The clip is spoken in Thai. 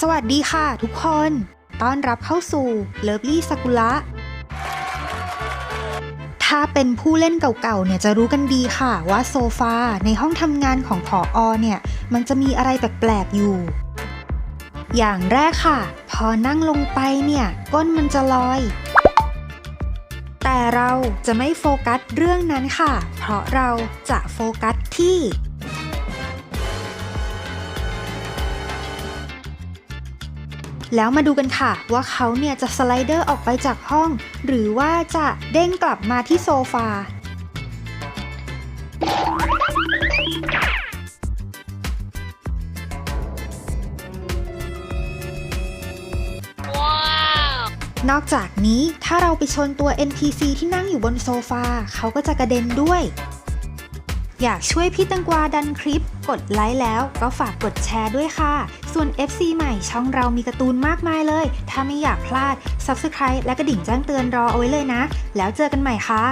สวัสดีค่ะทุกคน ต้อนรับเข้าสู่เลิฟลี่ซากุระ ถ้าเป็นผู้เล่นเก่าๆ เนี่ยจะรู้กันดีค่ะว่าโซฟาในห้องทำงานของพออเนี่ย มันจะมีอะไรแปลกๆ อยู่ อย่างแรกค่ะ พอนั่งลงไปเนี่ย ก้นมันจะลอย จะไม่โฟกัสเรื่องนั้นค่ะ เพราะเราจะโฟกัสที่แล้วมาดูกันค่ะ ว่าเขาเนี่ยจะสไลเดอร์ออกไปจากห้อง หรือว่าจะเด้งกลับมาที่โซฟา นอกจากนี้ถ้าเราไปชนตัว NPC ที่นั่งอยู่บนโซฟาเขาก็จะกระเด็นด้วย อยากช่วยพี่ตังกวาดันคลิป กดไลค์แล้วก็ฝากกดแชร์ด้วยค่ะ ส่วน FC ใหม่ช่องเรามีการ์ตูนมากมายเลย ถ้าไม่อยากพลาด Subscribe และกระดิ่งแจ้งเตือนรอเอาไว้เลยนะ แล้วเจอกันใหม่ค่ะ